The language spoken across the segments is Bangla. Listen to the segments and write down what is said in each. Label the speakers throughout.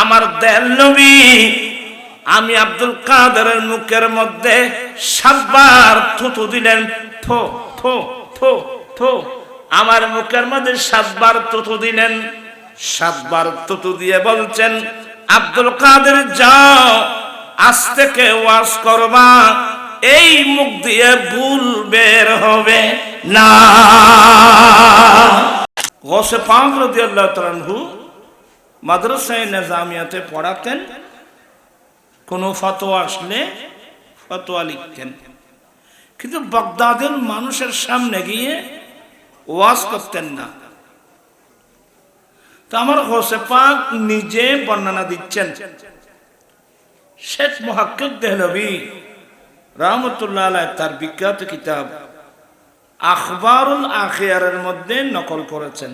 Speaker 1: আমার দেল নবী, আমি আব্দুল কাদেরের মুখের মধ্যে সাতবার থুতু দিলেন, থো থো থো থো। আমার মুখের মধ্যে সাতবার থুতু দিলেন, সাতবার থুতু দিয়ে বলছেন, আব্দুল কাদের যাও, আজ থেকে ওয়াজ করবা, এই মুখ দিয়ে ভুল বের হবে না। গোসে পাক রাদিয়াল্লাহু তাআলা মাদ্রাসায় নিজামিয়াতে পড়াতেন, কোনো ফতোয়া আসলে ফতোয়া লিখতেন। কিন্তু বাগদাদের মানুষের সামনে গিয়ে ওয়াজ করতেন না। তো আমার হোসে পাক নিজে বর্ণনা দিচ্ছেন, শেখ মহাক্কিক দেহলবি রহমতুল্লাহ তার বিখ্যাত কিতাব আখবারুল আখিয়ারের মধ্যে নকল করেছেন।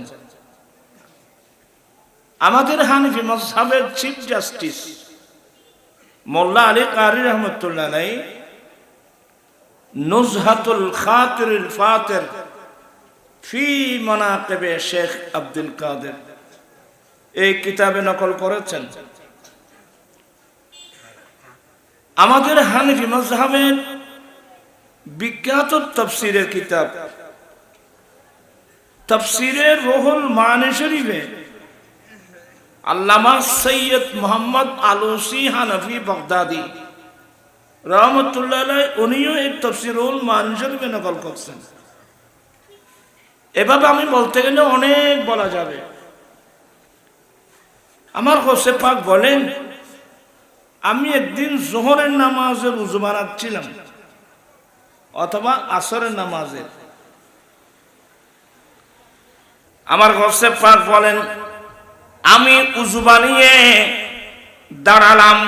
Speaker 1: আমাদের হানিফি মজহাবের চিফ জাস্টিস মোল্লা আলী কারি রহমতুল্লাহ নাই নুজহাতুল খাতিরুল ফাতির ফি মনাকেবে শেখ আব্দুল কাদের। এই কিতাবে নকল করেছেন। আমাদের হানিফি মজহাবের বিখ্যাত তফসিরের কিতাব। তফসিরের রোহুল মানে শরীফে আল্লামা সৈয়দ মোহাম্মদ আলুসি হানফি বগদাদি। রহমতুল্লাহ উনিও এই তফসিরুল মান শরীফে নকল করছেন। এভাবে আমি বলতে গেলে অনেক বলা যাবে। আমার হোসে পাক বলেন, আমি একদিন জোহরের নামাজের উজু বানাচ্ছিলাম, অথবা আসরের নামাজের আমার হোসে পাক বলেন আমি উজু বানিয়ে দাঁড়ালাম।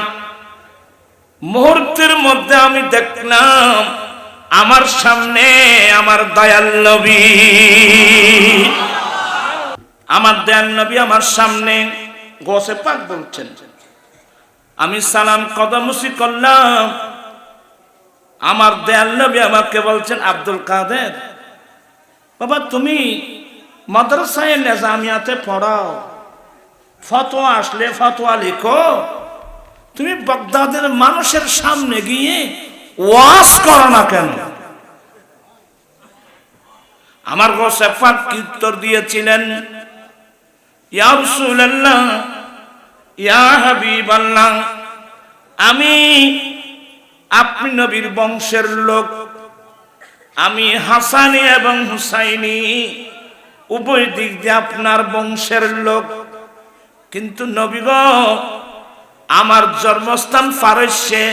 Speaker 1: মুহূর্তের মধ্যে আমি দেখলাম, আমার সামনে আমার দয়াল নবী। আমার দয়াল নবী আমার সামনে গোসে পাক বলছেন। আমি সালাম কদমসি করলাম। আমার দয়াল নবী আমাকে বলছেন, আব্দুল কাদের, বাবা তুমি মাদ্রাসায় নেজামিয়াতে পড়াও। ফতোয়া আসলে ফতোয়া লিখো। তুমি বাগদাদের মানুষের সামনে গিয়ে ওয়াজ করো না কেন? আমার গোসেফাত কি উত্তর দিয়েছিলেন, ইয়া আমি, আপনি নবীর বংশের লোক, আমি হাসানি এবং হুসাইনি, উভয় দিক দিয়ে আপনার বংশের লোক। কিন্তু নবীগ আমার জন্মস্থান ফারস্যে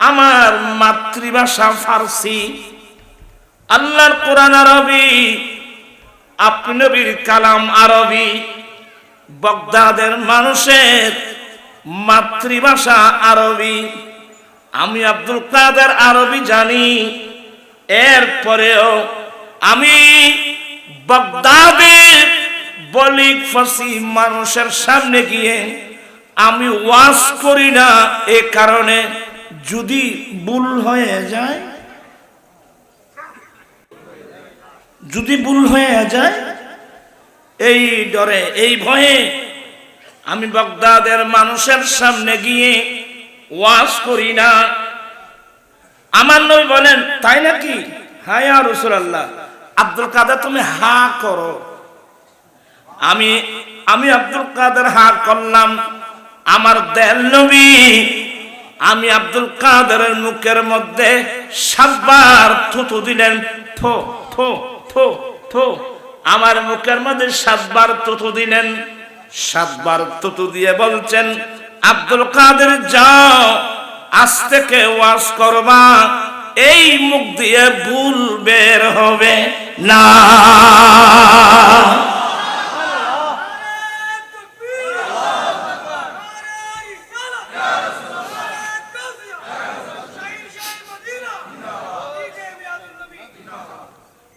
Speaker 1: আমার মাতৃভাষা ফার্সি। আল্লাহর কোরআন আরবি, আপনি নবীর কালাম আরবি। বগদাদের মানুষের মাতৃভাষা আরবি। আমি আব্দুল কাদের আরবি জানি। এরপরেও আমি বগদাদের বলিক ফাসি মানুষের সামনে গিয়ে আমি ওয়াজ করি না এ কারণে যদি ভুল হয়ে যায়, যদি ভুল হয়ে যায়, এই ডরে, এই ভয়ে আমি বগদাদের মানুষের সামনে গিয়ে ওয়াজ করি না। আমার নবী বলেন, তাই নাকি? হায়া রসুল আল্লাহ আব্দুল কাদের তুমি হা করো। আমি আমি আব্দুল কাদের হা করলাম। আমার দেল নবী, আমি আব্দুল কাদেরের মুখের মধ্যে সাতবার থুতু দিলেন, থো থো থো থো। আমার মুখের মধ্যে সাতবার থুতু দিলেন, সাতবার থুতু দিয়ে বলছেন, আব্দুল কাদের, যাও, আজ থেকে ওয়াজ করবা, এই মুখ দিয়ে ভুল বের হবে না।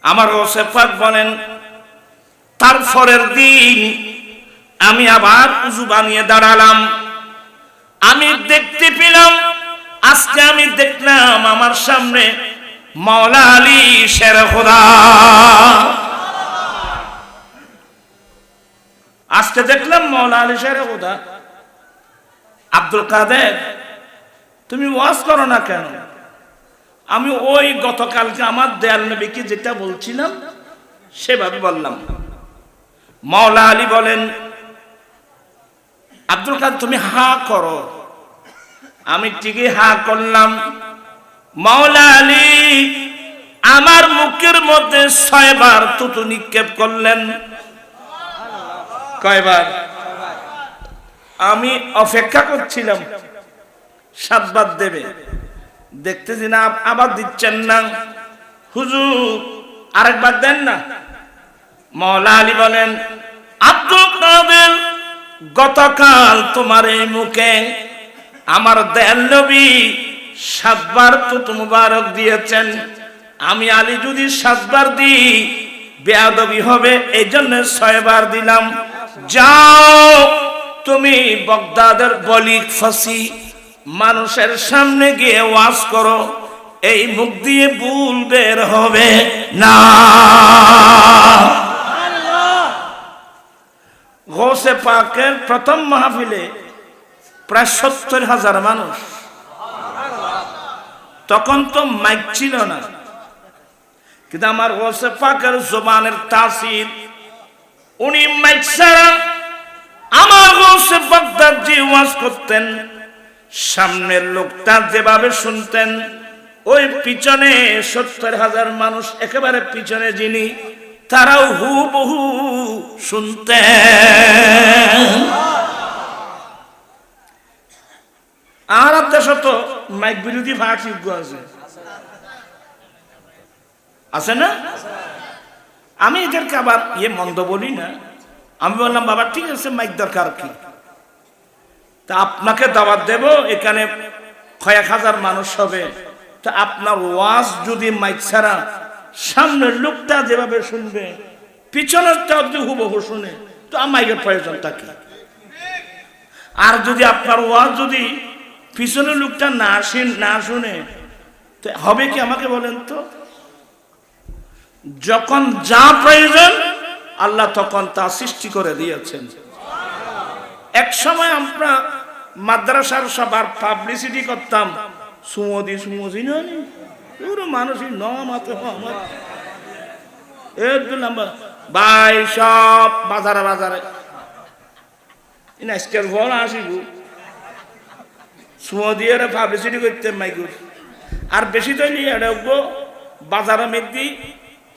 Speaker 1: আমার ওসেফাক বলেন, তারপরের দিন আমি আবার উজু বানিয়ে দাঁড়ালাম। আমি দেখতে পেলাম, আজকে আমি দেখলাম আমার সামনে মাওলা আলী শের খোদা। আজকে দেখলাম মাওলা আলী শের খোদা। আব্দুল কাদের, তুমি ওয়াজ করো না কেন? আমি ওই গতকালকে আমার দেয়াল নবীকে যেটা বলছিলাম, সেভাবে বললাম। মাওলা আলী বলেন, আব্দুল কাদের, তুমি হা করো। আমি ঠিকই হা করলাম। মাওলা আলী আমার মুখের মধ্যে ছয়বার তুতু নিক্ষেপ করলেন। কয়বার? আমি অপেক্ষা করছিলাম, সাতবার দেবে। দেখতেছি না, আবার দিচ্ছেন না। হুজুর, আরেকবার দেন না। মৌলা আলী বলেন, আব্দুল গতকাল তোমার এই মুখে আমার দয়াল নবী সাতবার তো মুবারক দিয়েছেন। আমি আলী যদি সাতবার দিই, বেয়াদবি হবে এই জন্য ছয়বার দিলাম। যাও, তুমি বগদাদের বলি ফাঁসি মানুষের সামনে গিয়ে ওয়াজ করো, এই মুখ দিয়ে ভুল বের হবে না। গোসে পাকের প্রথম মাহফিলে প্রায় সত্তর হাজার মানুষ। তখন তো মাইক ছিল না। কিন্তু আমার গোসে পাকের জোবানের তাসির, উনি মাইক ছাড়া আমার গোসে বাগদাদ যে ওয়াজ করতেন। সামনের লোকটা যেভাবে শুনতেন, ওই পিছনে সত্তর হাজার মানুষ, একেবারে পিছনে যিনি, তারাও হু বহু শুনতেন। আর দেশ তো মাইক বিরোধী ভাষিজ্ঞ আছে। আছে না? আমি এদেরকে আবার ইয়ে মন্দ বলি না। আমি বললাম, বাবা, ঠিক আছে, মাইক দরকার কি? তা আপনাকে দাওয়াত দেব, এখানে কয়েক হাজার মানুষ হবে। তা আপনার ওয়াজ যদি মাইক ছাড়া সামনের লোকটা যেভাবে শুনবে, পিছনেরটা যদি হুবহু শুনে, তো মাইকের প্রয়োজনটা কি আর যদি আপনার ওয়াজ যদি পিছনের লোকটা না না শুনে, তো হবে কি আমাকে বলেন তো? যখন যা প্রয়োজন, আল্লাহ তখন তা সৃষ্টি করে দিয়েছেন। এক সময় আমরা মাদ্রাসার সবার পাবলিসিটি করতাম। সুমদি সুমদি নয় পুরো মানুষই ন, মাত্র আমার। একদম লম্বা ভাই, সব বাজারে বাজারে। আজকের ঘর আসিব। সুমদিয়ারে পাবলিসিটি করতে মাইকুর আর বেশি তৈরি এটা বাজারে মেদি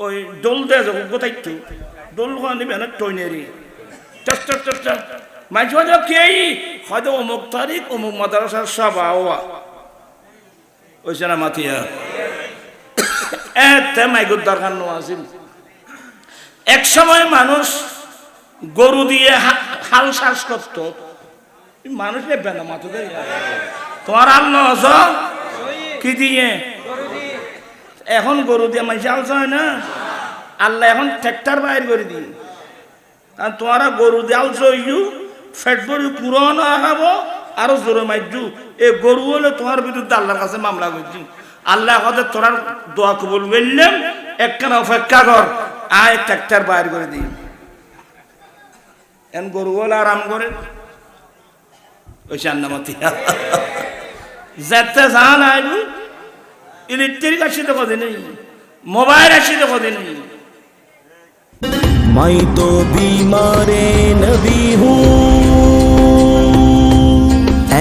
Speaker 1: ওই দোল দেয় যখন কোথায় দোল খাওয়া নিবে না, টইনেরি। চস চস চস মাঝে মাঝে কে হয়তো অমুক তারিখ অমুক মাদ্রাসার সব আওয়া। ওইছে না মাথিয়া এতে মাইকুর দরকার নো আছিল এক সময় মানুষ গরু দিয়ে হাল শ্বাস করত। মানুষ নেবে না মাথা দেয় তোমার আল্লাহ আছ কি দিয়ে? এখন গরু দিয়ে মানুষ হাল চায় না। আল্লাহ এখন ট্র্যাক্টর বাইর করে দিই আর তোমারা গরু দেয়াল চইজু ফেট ভরি পুরন আগাবো আরো জোরে মাইজু এ গরু হলে তোমার বিরুদ্ধে আল্লাহর কাছে মামলা করছি আল্লাহ কথা তোরা দোয়া কবুল বললেন একখানা অপেক্ষা কর আয় ট্র্যাক্টর বাইর করে দিই এন গরু হলে আরাম করে ওই চান্নামতি যেতে যান আইবু ইলেকট্রিক আসিতে কদিন নেই মোবাইল আসিতে কদিন নেই
Speaker 2: मैं तो बीमार नबी हूँ